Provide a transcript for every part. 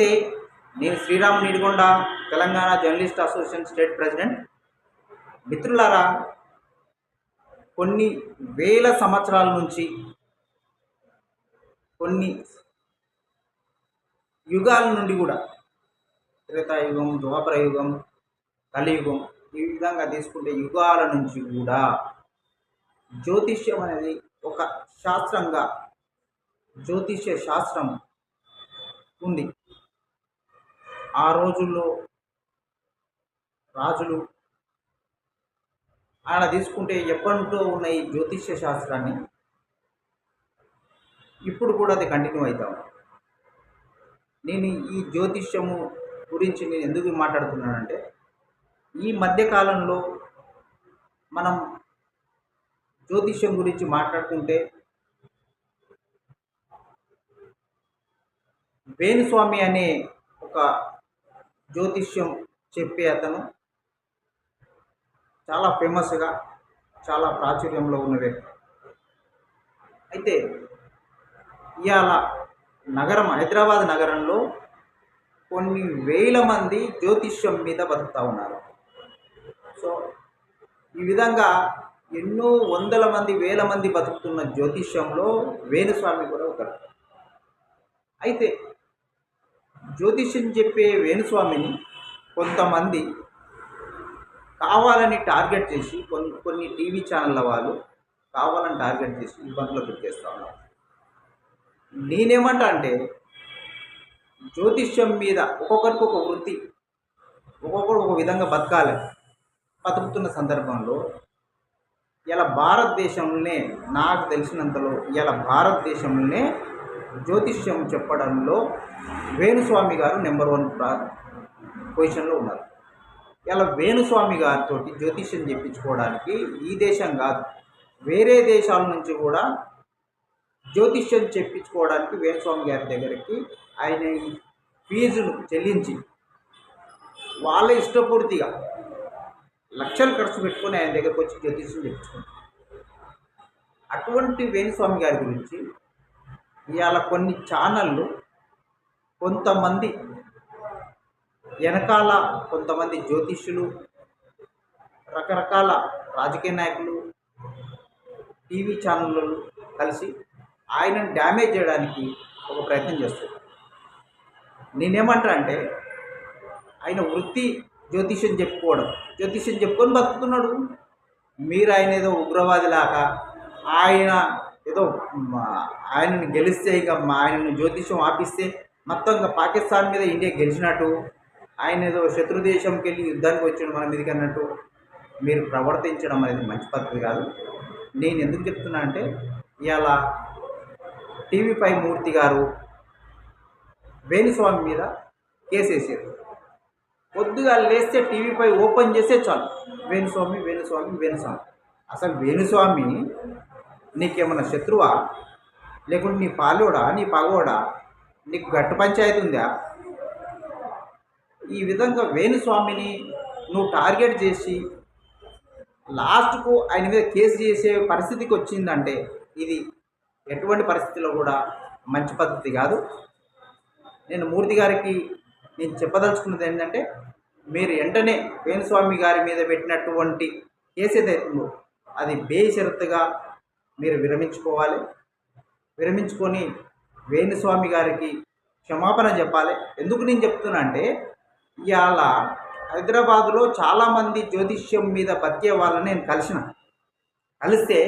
నమస్తే. నేను Sriram Nidigonda Telangana journalist association state president. మిత్రులారా కొన్ని వేల సంవత్సరాల నుంచి కొన్ని యుగాల నుండి కూడా త్రేతాయుగం ద్వాపర యుగం కలియుగం ఈ విధంగా తీసుకుంటే యుగాల నుంచి కూడా జ్యోతిష్యం అనేది ఒక శాస్త్రంగా జ్యోతిష్య శాస్త్రం ఉంది. ఆ రోజుల్లో రాజులు ఆయన తీసుకుంటే ఎప్పటితో ఉన్న ఈ జ్యోతిష్య శాస్త్రాన్ని ఇప్పుడు కూడా అది కంటిన్యూ అవుతాం నేను ఈ జ్యోతిష్యము గురించి నేను ఎందుకు మాట్లాడుతున్నానంటే ఈ మధ్యకాలంలో మనం జ్యోతిష్యం గురించి మాట్లాడుకుంటే వేణుస్వామి అనే ఒక జ్యోతిష్యం చెప్పే అతను చాలా ఫేమస్గా చాలా ప్రాచుర్యంలో ఉన్న వ్యక్తి. అయితే ఇవాళ నగరం హైదరాబాద్ నగరంలో కొన్ని వేల మంది జ్యోతిష్యం మీద బతుకుతూ ఉన్నారు. సో ఈ విధంగా ఎన్నో వందల మంది వేల మంది బతుకుతున్న జ్యోతిష్యంలో వేణుస్వామి కూడా ఒకరు. అయితే జ్యోతిష్యం చెప్పే వేణుస్వామిని కొంతమంది కావాలని టార్గెట్ చేసి కొన్ని కొన్ని టీవీ ఛానళ్ళ వాళ్ళు కావాలని టార్గెట్ చేసి ఇబ్బందులు పెట్టేస్తా ఉన్నారు. నేనేమంటా అంటే జ్యోతిష్యం మీద ఒక్కొక్కరికి ఒక వృత్తి ఒక్కొక్కరు ఒక విధంగా బతకాలి. బతుకుతున్న సందర్భంలో ఇలా భారతదేశంలోనే నాకు తెలిసినంతలో ఇలా భారతదేశంలోనే జ్యోతిష్యం చెప్పడంలో వేణుస్వామి గారు నెంబర్ వన్ పొజిషన్లో ఉన్నారు. ఇలా వేణుస్వామి గారితో జ్యోతిష్యం చెప్పించుకోవడానికి ఈ దేశం కాదు వేరే దేశాల నుంచి కూడా జ్యోతిష్యం చెప్పించుకోవడానికి వేణుస్వామి గారి దగ్గరికి ఆయన ఫీజును చెల్లించి వాళ్ళ ఇష్టపూర్తిగా లక్షలు ఖర్చు పెట్టుకొని ఆయన దగ్గరకు వచ్చి జ్యోతిష్యం చెప్పించుకుంటారు అటువంటి వేణుస్వామి గారి గురించి ఇవాళ కొన్ని ఛానళ్ళు కొంతమంది వెనకాల కొంతమంది జ్యోతిష్యులు రకరకాల రాజకీయ నాయకులు టీవీ ఛానళ్ళు కలిసి ఆయనను డ్యామేజ్ చేయడానికి ఒక ప్రయత్నం చేస్తారు నేనేమంటా అంటే ఆయన వృత్తి జ్యోతిష్యం చెప్పుకోవడం. జ్యోతిష్యం చెప్పుకొని బతుకుతున్నాడు. మీరు ఆయన ఏదో ఉగ్రవాది లాగా ఆయన ఏదో ఆయనని గెలిస్తే ఇక మా ఆయనను జ్యోతిష్యం ఆపిస్తే మొత్తం ఇంకా పాకిస్తాన్ మీద ఇండియా గెలిచినట్టు ఆయన ఏదో శత్రు దేశంకి వెళ్ళి యుద్ధానికి వచ్చాడు మన మీదకి అన్నట్టు మీరు ప్రవర్తించడం అనేది మంచి పద్ధతి కాదు. నేను ఎందుకు చెప్తున్నా అంటే ఇవాళ టీవీ మూర్తి గారు వేణుస్వామి మీద కేసేసారు పొద్దుగా లేస్తే టీవీ పై ఓపెన్ చేస్తే చాలు. వేణుస్వామి వేణుస్వామి వేణుస్వామి. అసలు వేణుస్వామి నీకేమన్నా శత్రువా? లేకుంటే నీ పాలోడా? నీ పగోడా? నీకు గట్టు పంచాయతీ ఉందా? ఈ విధంగా వేణుస్వామిని నువ్వు టార్గెట్ చేసి లాస్ట్కు ఆయన మీద కేసు చేసే పరిస్థితికి వచ్చిందంటే ఇది ఎటువంటి పరిస్థితిలో కూడా మంచి పద్ధతి కాదు. నేను మూర్తి గారికి నేను చెప్పదలుచుకున్నది ఏంటంటే మీరు వెంటనే వేణుస్వామి గారి మీద పెట్టినటువంటి కేసు ఏదైతుందో అది బేషరతుగా మీరు విరమించుకోవాలి. విరమించుకొని వేణుస్వామి గారికి క్షమాపణ చెప్పాలి. ఎందుకు నేను చెప్తున్నా అంటే ఇవాళ హైదరాబాదులో చాలామంది జ్యోతిష్యం మీద బతికే వాళ్ళని నేను కలిసిన. కలిస్తే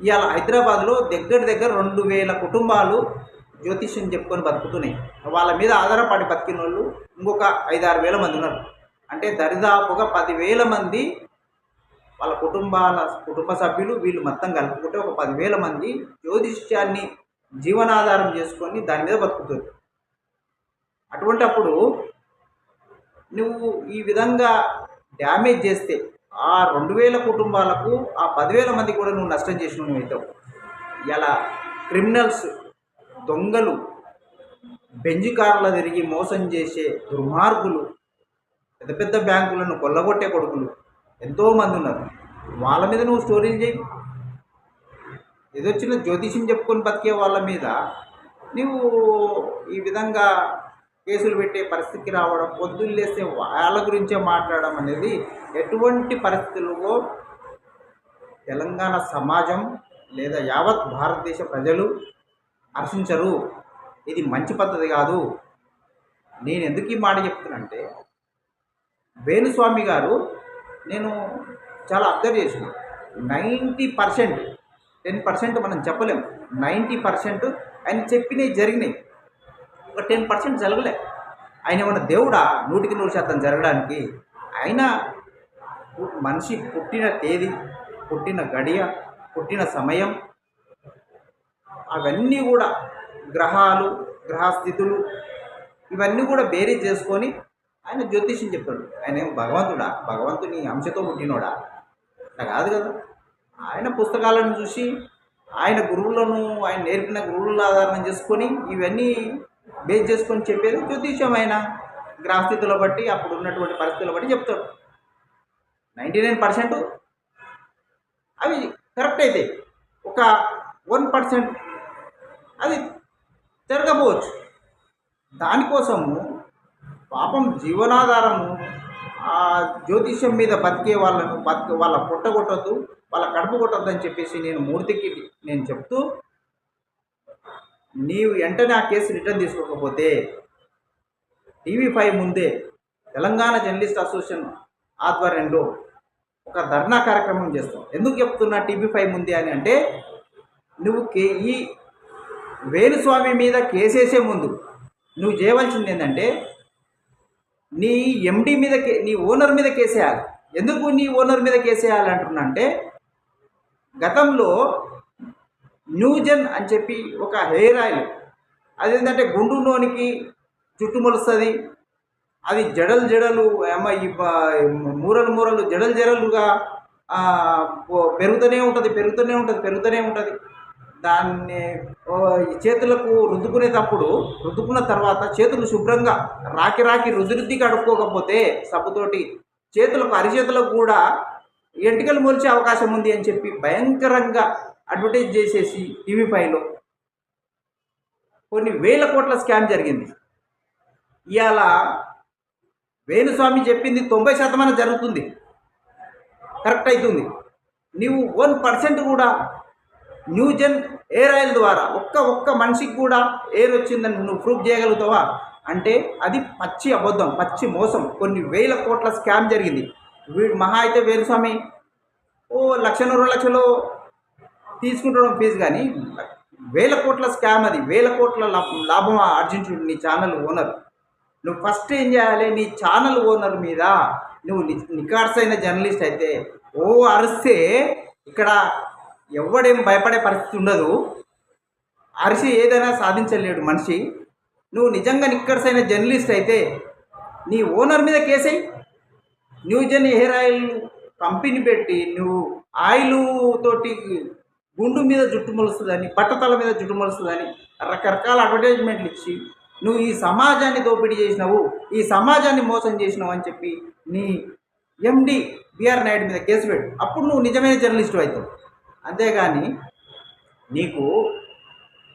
ఇవాళ హైదరాబాద్లో దగ్గర దగ్గర రెండు వేల కుటుంబాలు జ్యోతిష్యం చెప్పుకొని బతుకుతున్నాయి. వాళ్ళ మీద ఆధారపడి బతికిన వాళ్ళు ఇంకొక ఐదారు వేల మంది ఉన్నారు. అంటే దరిదాపుగా పదివేల మంది వాళ్ళ కుటుంబాల కుటుంబ సభ్యులు వీళ్ళు మొత్తం కలుపుకుంటే ఒక పదివేల మంది జ్యోతిష్యాన్ని జీవనాధారం చేసుకొని దాని మీద బతుకుతుంది అటువంటి అప్పుడు నువ్వు ఈ విధంగా డ్యామేజ్ చేస్తే ఆ రెండు వేల కుటుంబాలకు ఆ పదివేల మంది కూడా నువ్వు నష్టం చేసిన నువ్వు అయితే ఇలా క్రిమినల్స్ దొంగలు బెంజి కార్ల తిరిగి మోసం చేసే దుర్మార్గులు పెద్ద పెద్ద బ్యాంకులను కొల్లగొట్టే కొడుకులు ఎంతోమంది ఉన్నారు. వాళ్ళ మీద నువ్వు స్టోరీలు చేయి ఏదొచ్చిన జ్యోతిష్యం చెప్పుకొని బతికే వాళ్ళ మీద నువ్వు ఈ విధంగా కేసులు పెట్టే పరిస్థితికి రావడం పొద్దున్నేస్తే వాళ్ళ గురించే మాట్లాడడం అనేది ఎటువంటి పరిస్థితుల్లో తెలంగాణ సమాజం లేదా యావత్ భారతదేశ ప్రజలు హర్షించరు. ఇది మంచి పద్ధతి కాదు. నేను ఎందుకు ఈ మాట చెప్తున్నానంటే వేణుస్వామి గారు నేను చాలా అబ్జర్వ్ చేసిన. నైంటీ పర్సెంట్ టెన్ పర్సెంట్ మనం చెప్పలేం. నైంటీ పర్సెంట్ ఆయన చెప్పినవి జరిగినాయి. ఒక టెన్ పర్సెంట్ జరగలే. ఆయన ఏమన్నా దేవుడా? నూటికి నూరు శాతం జరగడానికి. ఆయన మనిషి పుట్టిన తేదీ పుట్టిన గడియ పుట్టిన సమయం అవన్నీ కూడా గ్రహాలు గ్రహస్థితులు ఇవన్నీ కూడా బేరీ చేసుకొని ఆయన జ్యోతిష్యం చెప్తాడు ఆయన ఏం భగవంతుడా? భగవంతుని అంశతో పుట్టినోడా? అట్లా కాదు కదా. ఆయన పుస్తకాలను చూసి ఆయన గురువులను ఆయన నేర్పిన గురువుల ఆధారం చేసుకొని ఇవన్నీ బేస్ చేసుకొని చెప్పేది జ్యోతిష్యం ఆయన. గ్రహస్థితుల బట్టి అప్పుడు ఉన్నటువంటి పరిస్థితుల బట్టి చెప్తాడు. నైంటీ నైన్ పర్సెంట్ అవి కరెక్ట్ అయితే ఒక వన్ పర్సెంట్ అది జరగకపోవచ్చు దానికోసము పాపం జీవనాధారము ఆ జ్యోతిష్యం మీద బతికే వాళ్ళను బతికే వాళ్ళ పుట్టగొట్టద్దు వాళ్ళ కడుపు కొట్టద్దు అని చెప్పేసి నేను మూర్తికి నేను చెప్తూ నీవు వెంటనే ఆ కేసు రిటర్న్ తీసుకోకపోతే టీవీ ఫైవ్ ముందే తెలంగాణ జర్నలిస్ట్ అసోసియేషన్ ఆధ్వర్యంలో ఒక ధర్నా కార్యక్రమం చేస్తాం. ఎందుకు చెప్తున్నా టీవీ ఫైవ్ ముందే అని అంటే నువ్వు కే ఈ వేణుస్వామి మీద కేసేసే ముందు నువ్వు చేయవలసింది ఏంటంటే నీ ఎండి మీద కే నీ ఓనర్ మీద కేసేయాలి. ఎందుకు నీ ఓనర్ మీద కేసేయాలి అంటున్నా అంటే గతంలో న్యూజెన్ అని చెప్పి ఒక హెయిర్ ఆయిల్ అది ఏంటంటే గుండులోనికి జుట్టు చుట్టుమొలుస్తుంది. అది జడలు జడలు ఏమో ఈ మూరలు మూరలు జడలు జడలుగా పెరుగుతూనే ఉంటుంది పెరుగుతూనే ఉంటుంది పెరుగుతూనే ఉంటుంది. దాన్ని చేతులకు రుద్దుకునేటప్పుడు రుద్దుకున్న తర్వాత చేతులు శుభ్రంగా రాకి రాకి రుద్ది కడుక్కోకపోతే సబ్బుతోటి చేతులకు అరిచేతులకు కూడా ఎంటికలు మొలిచే అవకాశం ఉంది అని చెప్పి భయంకరంగా అడ్వర్టైజ్ చేసేసి టీవీ పైలో కొన్ని వేల కోట్ల స్కామ్ జరిగింది. ఇవాళ వేణుస్వామి చెప్పింది తొంభై శాతమైన జరుగుతుంది. కరెక్ట్ అవుతుంది. నీవు వన్ పర్సెంట్ కూడా న్యూజెన్ ఎయిర్ ఆయిల్ ద్వారా ఒక్క ఒక్క మనిషికి కూడా ఎయిర్ వచ్చిందని నువ్వు ప్రూఫ్ చేయగలుగుతావా? అంటే అది పచ్చి అబద్ధం పచ్చి మోసం. కొన్ని వేల కోట్ల స్కామ్ జరిగింది. వీడు మహా అయితే వేణుస్వామి ఓ లక్ష రెండు లక్షలు తీసుకుంటడం ఫీజు కానీ వేల కోట్ల స్కామ్ అది. వేల కోట్ల లాభం ఆర్జించు నీ ఛానల్ ఓనర్. నువ్వు ఫస్ట్ ఏం చేయాలి? నీ ఛానల్ ఓనర్ మీద నువ్వు ని- అయిన జర్నలిస్ట్ అయితే ఓ అరిస్తే ఇక్కడ ఎవడేం భయపడే పరిస్థితి ఉండదు. అరిసి ఏదైనా సాధించలేడు మనిషి. నువ్వు నిజంగా నిక్కడసైన జర్నలిస్ట్ అయితే నీ ఓనర్ మీద కేసేయి న్యూజన్ హెయిర్ ఆయిల్ కంపెనీ పెట్టి నువ్వు ఆయిల్ తోటి గుండు మీద జుట్టు మొలుస్తుందని బట్టతల మీద జుట్టు మొలుస్తుందని రకరకాల అడ్వర్టైజ్మెంట్లు ఇచ్చి నువ్వు ఈ సమాజాన్ని దోపిడీ చేసినావు ఈ సమాజాన్ని మోసం చేసినావు అని చెప్పి నీ ఎండి బిఆర్ నాయుడు మీద కేసు పెట్టు. అప్పుడు నువ్వు నిజమైన జర్నలిస్టు అవుతావు. అంతేగాని నీకు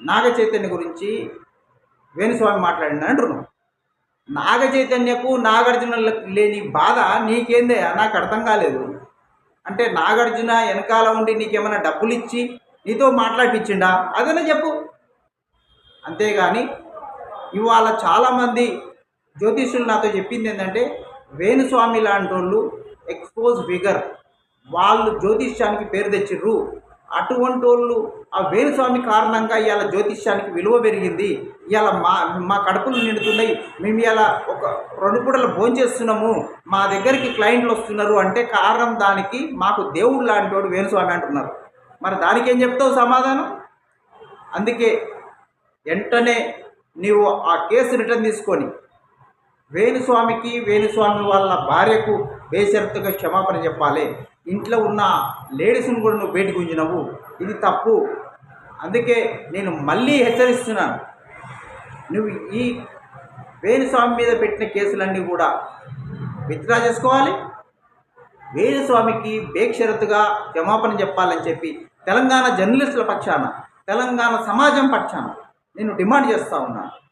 నాగ చైతన్య గురించి వేణుస్వామి మాట్లాడిన అంటున్నావు. నాగ చైతన్యకు నాగార్జునలకు లేని బాధ నీకేందే నాకు అర్థం కాలేదు. అంటే నాగార్జున వెనకాల ఉండి నీకేమైనా డబ్బులు ఇచ్చి నీతో మాట్లాడిపించిండా అదనే చెప్పు. అంతేగాని ఇవాళ చాలామంది జ్యోతిష్యులు నాతో చెప్పింది ఏంటంటే వేణుస్వామి లాంటి వాళ్ళు ఎక్స్పోజ్ ఫిగర్. వాళ్ళు జ్యోతిష్యానికి పేరు తెచ్చిర్రు. అటువంటి వాళ్ళు ఆ వేణుస్వామి కారణంగా ఇవాళ జ్యోతిష్యానికి విలువ పెరిగింది. ఇవాళ మా మా కడుపులు నిండుతున్నాయి. మేము ఇలా ఒక రెండు పూటలు భోంచేస్తున్నాము మా దగ్గరికి క్లయింట్లు వస్తున్నారు అంటే కారణం దానికి మాకు దేవుడు లాంటి వాడు వేణుస్వామి అంటున్నారు. మరి దానికి ఏం చెప్తావు సమాధానం? అందుకే వెంటనే నీవు ఆ కేసు రిటర్న్ తీసుకొని వేణుస్వామికి వేణుస్వామి వాళ్ళ భార్యకు బేషరతుగా క్షమాపణ చెప్పాలి. ఇంట్లో ఉన్న లేడీస్ని కూడా నువ్వు బయటకు ఉంచినవు. ఇది తప్పు. అందుకే నేను మళ్ళీ హెచ్చరిస్తున్నాను. నువ్వు ఈ వేణుస్వామి మీద పెట్టిన కేసులన్నీ కూడా విత్డ్రా చేసుకోవాలి. వేణుస్వామికి బేక్షరతుగా క్షమాపణ చెప్పాలని చెప్పి తెలంగాణ జర్నలిస్టుల పక్షాన తెలంగాణ సమాజం పక్షాన నేను డిమాండ్ చేస్తూ ఉన్నాను.